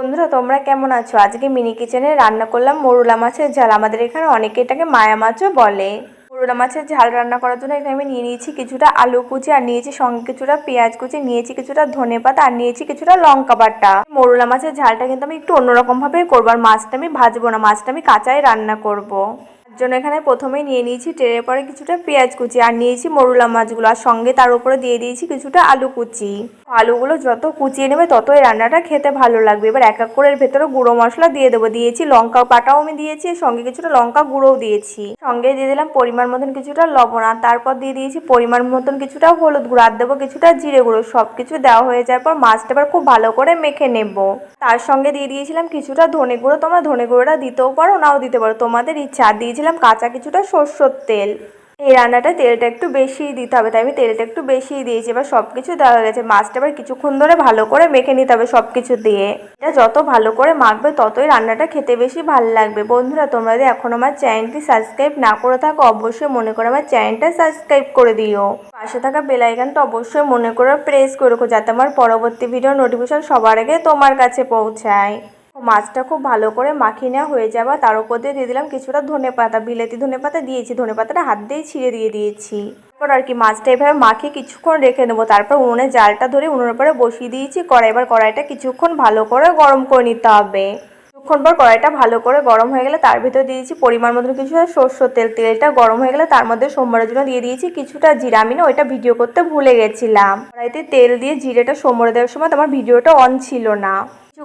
বন্ধুরা, তোমরা কেমন আছো? আজকে মিনি কিচেনে রান্না করলাম মরুলা মাছের ঝাল। আমাদের এখানে অনেকে এটাকে মায়া মাছও বলে। মরুলা মাছের ঝাল রান্না করার জন্য এখানে আমি নিয়ে নিয়েছি কিছুটা আলু কুচি আর নিয়েছি সঙ্গে কিছুটা পেঁয়াজ কুচি, নিয়েছি কিছুটা ধনে পাতা আর নিয়েছি কিছুটা লঙ্কা বাটা। মরুলা মাছের ঝালটা কিন্তু আমি একটু অন্যরকম ভাবে করব আর মাছটা আমি ভাজবো না, মাছটা আমি কাঁচাই রান্না করব। জন্য এখানে প্রথমেই নিয়ে নিয়েছি টেরে পরে কিছুটা পেঁয়াজ কুচি, আর নিয়েছি মরুলা মাছগুলো, আর সঙ্গে তার উপরে দিয়ে দিয়েছি কিছুটা আলু কুচি। আলুগুলো যত কুচিয়ে নেবে ততই রান্নাটা খেতে ভালো লাগবে। এবার এক এক করে ভেতরে গুঁড়ো মশলা দিয়ে দেবো। দিয়েছি লঙ্কা পাটাও আমি দিয়েছি সঙ্গে কিছুটা লঙ্কা গুঁড়োও দিয়েছি। সঙ্গে দিয়ে দিলাম পরিমাণ মতন কিছুটা লবণ, আর তারপর দিয়ে দিয়েছি পরিমাণ মতন কিছুটা হলুদ গুঁড়ো, আর দেবো কিছুটা জিরে গুঁড়ো। সব কিছু দেওয়া হয়ে যাওয়ার পর মাছটা এবার খুব ভালো করে মেখে নেব। তার সঙ্গে দিয়ে দিয়েছিলাম কিছুটা ধনে গুঁড়ো। তোমরা ধনে গুঁড়োটা দিতেও পারো, নাও দিতে পারো, তোমাদের ইচ্ছা। আর দিয়েছিলাম কাঁচা কিছুটা সর্ষের তেল। এই রান্নাটা তেলটা একটু বেশিই দিতে হবে, তাই আমি তেলটা একটু বেশিই দিয়েছি। এবার সব কিছু দেওয়া হয়ে গেছে, মাছটা এবার কিছুক্ষণ ধরে ভালো করে মেখে নিতে হবে সব কিছু দিয়ে। এটা যত ভালো করে মাখবে, ততই রান্নাটা খেতে বেশি ভালো লাগবে। বন্ধুরা, তোমরা যদি এখন আমার চ্যানেলটি সাবস্ক্রাইব না করে থাকো, অবশ্যই মনে করে আমার চ্যানেলটা সাবস্ক্রাইব করে দিও। পাশে থাকা বেল আইকনটা অবশ্যই মনে করে প্রেস করে রাখো, যাতে আমার পরবর্তী ভিডিও নোটিফিকেশন সবার আগে তোমার কাছে পৌঁছায়। মাছটা খুব ভালো করে মাখিয়ে নেওয়া হয়ে যাবে তার উপর দিয়ে দিয়ে দিলাম কিছুটা ধনে পাতা, বিলেতি ধনে পাতা দিয়েছি। ধনে পাতাটা হাত দিয়ে ছিঁড়ে দিয়ে দিয়েছি। তারপর আর কি মাছটা এভাবে মাখিয়ে কিছুক্ষণ রেখে নেব তারপর উনুনে জালটা ধরে উনুনের পরে বসিয়ে দিয়েছি। কড়াই, এবার কড়াইটা কিছুক্ষণ ভালো করে গরম করে নিতে হবে। কিছুক্ষণ পর কড়াইটা ভালো করে গরম হয়ে গেলে তার ভিতরে দিয়েছি পরিমাণ মতন কিছু সর্ষের তেল। তেলটা গরম হয়ে গেলে তার মধ্যে সোমবারের জন্য দিয়ে দিয়েছি কিছুটা জিরা আমি না ওইটা ভিডিও করতে ভুলে গেছিলাম। কড়াইতে তেল দিয়ে জিরেটা সোমবারে দেওয়ার সময় আমার ভিডিওটা অন ছিল না।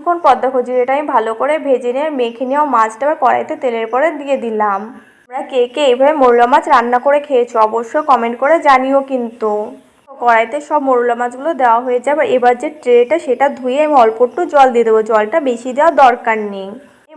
কিছুক্ষণ পদ্মা খুচুরিটা আমি ভালো করে ভেজে নিয়ে, মেখে নেওয়া মাছটা আবার কড়াইতে তেলের পরে দিয়ে দিলাম। আমরা কে কে এইভাবে মরলা মাছ রান্না করে খেয়েছো অবশ্যই কমেন্ট করে জানিও কিন্তু। কড়াইতে সব মরলা মাছগুলো দেওয়া হয়ে যাবে। এবার যে ট্রেটা সেটা ধুয়ে আমি অল্প একটু জল দিয়ে দেবো। জলটা বেশি দেওয়ার দরকার নেই।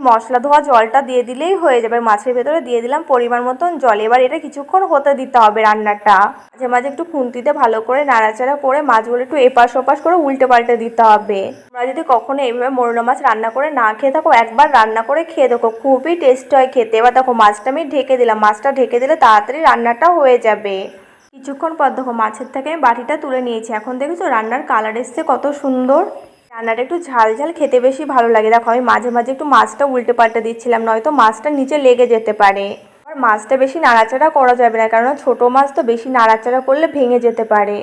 মশলা ধোয়া জলটা দিয়ে দিলেই হয়ে যাবে। মাছের ভেতরে দিয়ে দিলাম পরিমাণ মতন জল। এবার এটা কিছুক্ষণ হতে দিতে হবে রান্নাটা। মাঝে মাঝে একটু খুন্তিতে ভালো করে নাড়াচাড়া করে মাছগুলো একটু এপাশ ওপাশ করে উল্টে পাল্টে দিতে হবে। তোমরা যদি কখনো এইভাবে মোরলা মাছ রান্না করে না খেয়ে থাকো, একবার রান্না করে খেয়ে দেখো, খুবই টেস্ট হয় খেতে। এবার দেখো মাছটা আমি ঢেকে দিলাম। মাছটা ঢেকে দিলে তাড়াতাড়ি রান্নাটা হয়ে যাবে। কিছুক্ষণ পর দেখো মাছের থেকে আমি বাটিটা তুলে নিয়েছি। এখন দেখেছ রান্নার কালার এসছে কত সুন্দর। রান্নাটা একটু ঝাল ঝাল খেতে বেশি ভালো লাগে। দেখো, আমি মাঝে মাঝে একটু মাছটা উল্টে পাল্টে দিচ্ছিলাম, নয়তো মাছটা নিচে লেগে যেতে পারে। আর মাছটা বেশি নাড়াচাড়া করা যাবে না কারণ ছোট মাছ তো বেশি নাড়াচাড়া করলে ভেঙে যেতে পারে।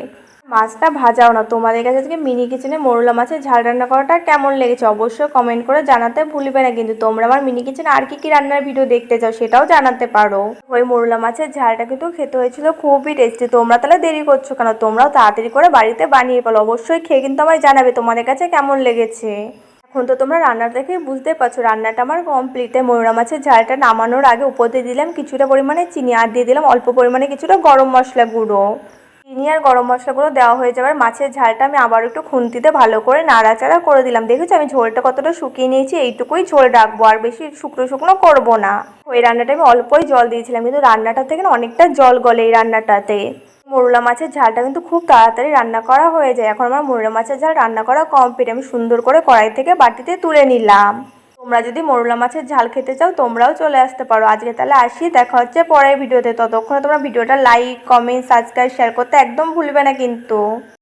মাছটা ভাজাও না। তোমাদের কাছে থেকে মিনি কিচেনে মোরলা মাছের ঝাল রান্না করাটা কেমন লেগেছে অবশ্যই কমেন্ট করে জানাতে ভুলবে না। কিন্তু তোমরা আমার মিনি কিচেনে আর কি কি রান্নার ভিডিও দেখতে চাও সেটাও জানাতে পারো। ওই মোরলা মাছের ঝালটা কিন্তু খেতে হয়েছিল খুবই টেস্টি তোমরা তাহলে দেরি করছ কেন? তোমরাও তাড়াতাড়ি করে বাড়িতে বানিয়ে ফেলো। অবশ্যই খেয়ে কিন্তু আমায় জানাবে তোমাদের কাছে কেমন লেগেছে। এখন তো তোমরা রান্না দেখে বুঝতে পারছ, রান্নাটা আমার কমপ্লিটে ময়ূরা মাছের ঝালটা নামানোর আগে উপর দিয়ে দিলাম কিছুটা পরিমাণে চিনি, আর দিয়ে দিলাম অল্প পরিমাণে কিছুটা গরম মশলা গুঁড়ো। চিনি আর গরম মশলাগুলো দেওয়া হয়ে যাবার মাছের ঝালটা আমি আবার একটু খুন্তিতে ভালো করে নাড়াচাড়া করে দিলাম। দেখেছি? আমি ঝোলটা কতটা শুকিয়ে নিয়েছি, এইটুকুই ঝোল রাখব, আর বেশি শুকনো শুকনো করব না। ওই রান্নাটা আমি অল্পই জল দিয়েছিলাম, কিন্তু রান্নাটা থেকে না অনেকটা জল গলে এই রান্নাটাতে। মোরলা মাছের ঝালটা কিন্তু খুব তাড়াতাড়ি রান্না করা হয়ে যায়। এখন আমার মোরলা মাছের ঝাল রান্না করা কমপ্লিট আমি সুন্দর করে কড়াই থেকে বাটিতে তুলে নিলাম। তোমরা যদি মরুলা মাছের ঝাল খেতে চাও, তোমরাও চলে আসতে পারো। আজকে তাহলে আসি, দেখা হচ্ছে পরের ভিডিওতে। ততক্ষণে তোমরা ভিডিওটা লাইক কমেন্ট সাবস্ক্রাইব শেয়ার করতে একদম ভুলবে না কিন্তু।